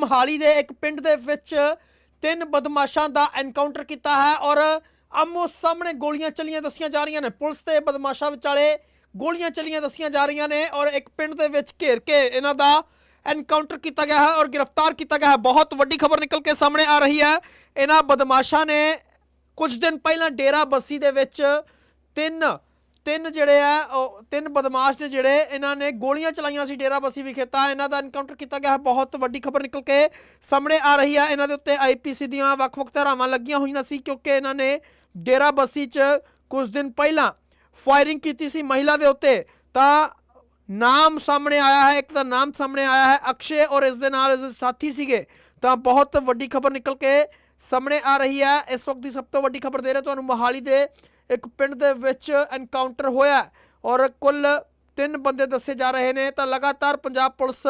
ਮਹਾਲੀ ਦੇ ਇੱਕ ਪਿੰਡ ਦੇ ਵਿੱਚ ਤਿੰਨ ਬਦਮਾਸ਼ਾਂ ਦਾ ਐਨਕਾਊਂਟਰ ਕੀਤਾ ਹੈ ਔਰ ਆਮੋ ਸਾਹਮਣੇ ਗੋਲੀਆਂ ਚੱਲੀਆਂ ਦੱਸੀਆਂ ਜਾ ਰਹੀਆਂ ਨੇ। ਪੁਲਿਸ ਤੇ ਬਦਮਾਸ਼ਾਂ ਵਿਚਾਲੇ ਗੋਲੀਆਂ ਚੱਲੀਆਂ ਦੱਸੀਆਂ ਜਾ ਰਹੀਆਂ ਨੇ ਔਰ ਇੱਕ ਪਿੰਡ ਦੇ ਵਿੱਚ ਘੇਰ ਕੇ ਇਹਨਾਂ ਦਾ ਐਨਕਾਊਂਟਰ ਕੀਤਾ ਗਿਆ ਹੈ ਔਰ ਗ੍ਰਿਫਤਾਰ ਕੀਤਾ ਗਿਆ ਹੈ। ਬਹੁਤ ਵੱਡੀ ਖਬਰ ਨਿਕਲ ਕੇ ਸਾਹਮਣੇ ਆ ਰਹੀ ਹੈ। ਇਹਨਾਂ ਬਦਮਾਸ਼ਾਂ ਨੇ ਕੁਝ ਦਿਨ ਪਹਿਲਾਂ ਡੇਰਾ ਬੱਸੀ ਦੇ ਵਿੱਚ ਤਿੰਨ ਤਿੰਨ ਜਿਹੜੇ ਆ, ਉਹ ਤਿੰਨ ਬਦਮਾਸ਼ ਨੇ ਜਿਹੜੇ, ਇਹਨਾਂ ਨੇ ਗੋਲੀਆਂ ਚਲਾਈਆਂ ਸੀ ਡੇਰਾ ਬੱਸੀ ਵਿਖੇ। ਤਾਂ ਇਹਨਾਂ ਦਾ ਐਨਕਾਊਂਟਰ ਕੀਤਾ ਗਿਆ ਹੈ, ਬਹੁਤ ਵੱਡੀ ਖਬਰ ਨਿਕਲ ਕੇ ਸਾਹਮਣੇ ਆ ਰਹੀ ਹੈ ਇਹਨਾਂ ਦੇ ਉੱਤੇ ਆਈਪੀਸੀ ਦੀਆਂ ਵੱਖ-ਵੱਖ ਧਾਰਾਵਾਂ ਲੱਗੀਆਂ ਹੋਈਆਂ ਸੀ, ਕਿਉਂਕਿ ਇਹਨਾਂ ਨੇ ਡੇਰਾ ਬੱਸੀ 'ਚ ਕੁਝ ਦਿਨ ਪਹਿਲਾਂ ਫਾਇਰਿੰਗ ਕੀਤੀ ਸੀ ਮਹਿਲਾ ਦੇ ਉੱਤੇ। ਤਾਂ ਨਾਮ ਸਾਹਮਣੇ ਆਇਆ ਹੈ, ਇੱਕ ਦਾ ਨਾਮ ਸਾਹਮਣੇ ਆਇਆ ਹੈ, ਅਕਸ਼ੇ ਔਰ ਇਸ ਦੇ ਨਾਲ ਇਸ ਦੇ ਸਾਥੀ ਸੀਗੇ। ਤਾਂ ਬਹੁਤ ਵੱਡੀ ਖਬਰ ਨਿਕਲ ਕੇ ਸਾਹਮਣੇ ਆ ਰਹੀ ਹੈ। ਇਸ ਵਕਤ ਦੀ ਸਭ ਤੋਂ ਵੱਡੀ ਖਬਰ ਦੇ ਰਹੇ ਤੁਹਾਨੂੰ ਮੋਹਾਲੀ ਦੇ ਇੱਕ ਪਿੰਡ ਦੇ ਵਿੱਚ ਐਨਕਾਊਂਟਰ ਹੋਇਆ ਔਰ ਕੁੱਲ ਤਿੰਨ ਬੰਦੇ ਦੱਸੇ ਜਾ ਰਹੇ ਨੇ ਤਾਂ ਲਗਾਤਾਰ ਪੰਜਾਬ ਪੁਲਿਸ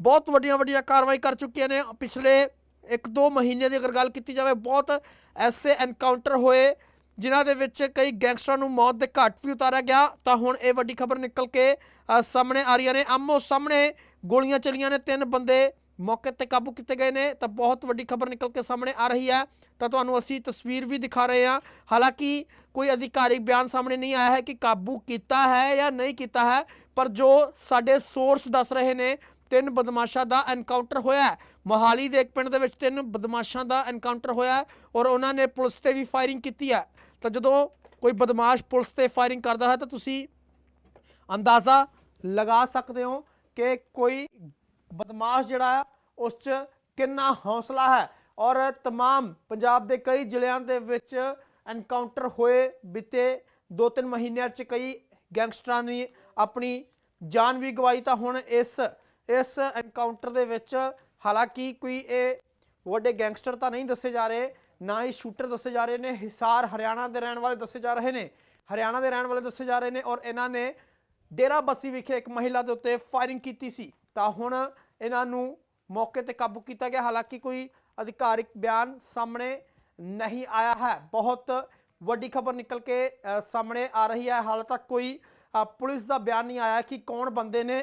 ਬਹੁਤ ਵੱਡੀਆਂ ਵੱਡੀਆਂ ਕਾਰਵਾਈ ਕਰ ਚੁੱਕੀਆਂ ਨੇ। ਪਿਛਲੇ ਇੱਕ ਦੋ ਮਹੀਨੇ ਦੀ ਅਗਰ ਗੱਲ ਕੀਤੀ ਜਾਵੇ, ਬਹੁਤ ਐਸੇ ਐਨਕਾਊਂਟਰ ਹੋਏ ਜਿਨ੍ਹਾਂ ਦੇ ਵਿੱਚ ਕਈ ਗੈਂਗਸਟਰਾਂ ਨੂੰ ਮੌਤ ਦੇ ਘਾਟ ਵੀ ਉਤਾਰਿਆ ਗਿਆ। ਤਾਂ ਹੁਣ ਇਹ ਵੱਡੀ ਖਬਰ ਨਿਕਲ ਕੇ ਸਾਹਮਣੇ ਆ ਰਹੀਆਂ ਨੇ। ਆਮੋ ਸਾਹਮਣੇ ਗੋਲੀਆਂ ਚੱਲੀਆਂ ਨੇ ਤਿੰਨ ਬੰਦੇ। ਮੌਕੇ ਤੇ ਕਾਬੂ ਕੀਤੇ ਗਏ ਨੇ, ਤਾਂ ਬਹੁਤ ਵੱਡੀ ਖਬਰ ਨਿਕਲ ਕੇ ਸਾਹਮਣੇ ਆ ਰਹੀ ਹੈ। ਤਾਂ ਤੁਹਾਨੂੰ ਅਸੀਂ ਤਸਵੀਰ ਵੀ ਦਿਖਾ ਰਹੇ ਹਾਂ। ਹਾਲਾਂਕਿ ਕੋਈ ਅਧਿਕਾਰਿਕ ਬਿਆਨ ਸਾਹਮਣੇ ਨਹੀਂ ਆਇਆ ਹੈ ਕਿ ਕਾਬੂ ਕੀਤਾ ਹੈ ਜਾਂ ਨਹੀਂ ਕੀਤਾ ਹੈ, ਪਰ ਜੋ ਸਾਡੇ ਸੋਰਸ ਦੱਸ ਰਹੇ ਨੇ, ਤਿੰਨ ਬਦਮਾਸ਼ਾਂ ਦਾ ਐਨਕਾਊਂਟਰ ਹੋਇਆ ਮੋਹਾਲੀ ਦੇ ਇੱਕ ਪਿੰਡ ਦੇ ਵਿੱਚ ਤਿੰਨ ਬਦਮਾਸ਼ਾਂ ਦਾ ਐਨਕਾਊਂਟਰ ਹੋਇਆ ਔਰ ਉਹਨਾਂ ਨੇ ਪੁਲਿਸ ਤੇ ਵੀ ਫਾਇਰਿੰਗ ਕੀਤੀ ਹੈ। ਤਾਂ ਜਦੋਂ ਕੋਈ ਬਦਮਾਸ਼ ਪੁਲਿਸ ਤੇ ਫਾਇਰਿੰਗ ਕਰਦਾ ਹੈ, ਤਾਂ ਤੁਸੀਂ ਅੰਦਾਜ਼ਾ ਲਗਾ ਸਕਦੇ ਹੋ ਕਿ ਕੋਈ ਬਦਮਾਸ਼ ਜਿਹੜਾ ਹੈ ਉਸ 'ਚ ਕਿੰਨਾ ਹੌਸਲਾ ਹੈ ਔਰ तमाम ਪੰਜਾਬ ਦੇ ਕਈ ਜ਼ਿਲ੍ਹਿਆਂ ਦੇ ਵਿੱਚ ਐਨਕਾਊਂਟਰ ਹੋਏ ਬੀਤੇ 2-3 ਮਹੀਨਿਆਂ 'ਚ ਕਈ ਗੈਂਗਸਟਰਾਂ ਨੇ ਆਪਣੀ ਜਾਨ ਵੀ ਗਵਾਈ ਤਾਂ ਹੁਣ ਇਸ ਇਸ ਐਨਕਾਊਂਟਰ ਦੇ ਵਿੱਚ ਹਾਲਾਂਕਿ ਕੋਈ ਇਹ ਵੱਡੇ ਗੈਂਗਸਟਰ ਤਾਂ ਨਹੀਂ ਦੱਸੇ ਜਾ ਰਹੇ ਨਾ ਹੀ ਸ਼ੂਟਰ ਦੱਸੇ ਜਾ ਰਹੇ ਨੇ ਹਿਸਾਰ ਹਰਿਆਣਾ ਦੇ ਰਹਿਣ ਵਾਲੇ ਦੱਸੇ ਜਾ ਰਹੇ ਨੇ ਹਰਿਆਣਾ ਦੇ ਰਹਿਣ ਵਾਲੇ ਦੱਸੇ ਜਾ ਰਹੇ ਨੇ ਔਰ ਇਹਨਾਂ ਨੇ ਡੇਰਾ ਬੱਸੀ ਵਿਖੇ ਇੱਕ ਮਹਿਲਾ ਦੇ ਉੱਤੇ ਫਾਇਰਿੰਗ ਕੀਤੀ ਸੀ ਤਾਂ ਹੁਣ ਇਹਨਾਂ ਨੂੰ ਮੌਕੇ ਤੇ ਕਾਬੂ ਕੀਤਾ ਗਿਆ। ਹਾਲਾਂਕਿ ਕੋਈ ਅਧਿਕਾਰਿਕ ਬਿਆਨ ਸਾਹਮਣੇ ਨਹੀਂ ਆਇਆ ਹੈ। ਬਹੁਤ ਵੱਡੀ ਖਬਰ ਨਿਕਲ ਕੇ ਸਾਹਮਣੇ ਆ ਰਹੀ ਹੈ। ਹਾਲੇ ਤੱਕ ਕੋਈ ਪੁਲਿਸ ਦਾ ਬਿਆਨ ਨਹੀਂ ਆਇਆ ਕਿ ਕੌਣ ਬੰਦੇ ਨੇ,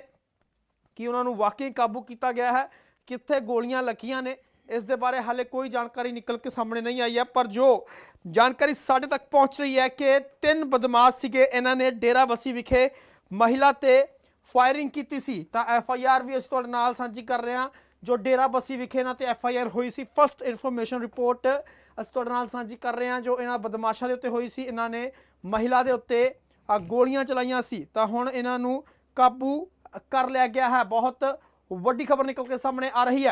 ਕਿ ਉਹਨਾਂ ਨੂੰ ਵਾਕਈ ਕਾਬੂ ਕੀਤਾ ਗਿਆ ਹੈ, ਕਿੱਥੇ ਗੋਲੀਆਂ ਲੱਗੀਆਂ ਨੇ। ਇਸ ਦੇ ਬਾਰੇ ਹਾਲੇ ਕੋਈ ਜਾਣਕਾਰੀ ਨਿਕਲ ਕੇ ਸਾਹਮਣੇ ਨਹੀਂ ਆਈ ਹੈ। ਪਰ ਜੋ ਜਾਣਕਾਰੀ ਸਾਡੇ ਤੱਕ ਪਹੁੰਚ ਰਹੀ ਹੈ ਕਿ ਤਿੰਨ ਬਦਮਾਸ਼ ਸੀਗੇ। ਇਹਨਾਂ ਨੇ ਡੇਰਾ ਬਸੀ ਵਿਖੇ ਮਹਿਲਾ ਤੇ ਫਾਇਰਿੰਗ ਕੀਤੀ ਸੀ, ਤਾਂ ਐਫ ਆਈ ਆਰ ਵੀ ਅਸੀਂ ਤੁਹਾਡੇ ਨਾਲ ਸਾਂਝੀ ਕਰ ਰਹੇ ਹਾਂ, ਜੋ ਡੇਰਾ ਬਸੀ ਵਿਖੇ ਇਹਨਾਂ ਤੇ ਐਫ ਆਈ ਆਰ ਹੋਈ ਸੀ। ਫਸਟ ਇਨਫੋਰਮੇਸ਼ਨ ਰਿਪੋਰਟ ਅਸੀਂ ਤੁਹਾਡੇ ਨਾਲ ਸਾਂਝੀ ਕਰ ਰਹੇ ਹਾਂ, ਜੋ ਇਹਨਾਂ ਬਦਮਾਸ਼ਾਂ ਦੇ ਉੱਤੇ ਹੋਈ ਸੀ, ਇਹਨਾਂ ਨੇ ਮਹਿਲਾ ਦੇ ਉੱਤੇ ਗੋਲੀਆਂ ਚਲਾਈਆਂ ਸੀ। ਤਾਂ ਹੁਣ ਇਹਨਾਂ ਨੂੰ ਕਾਬੂ ਕਰ ਲਿਆ ਗਿਆ ਹੈ। ਬਹੁਤ ਵੱਡੀ ਖਬਰ ਨਿਕਲ ਕੇ ਸਾਹਮਣੇ ਆ ਰਹੀ ਹੈ।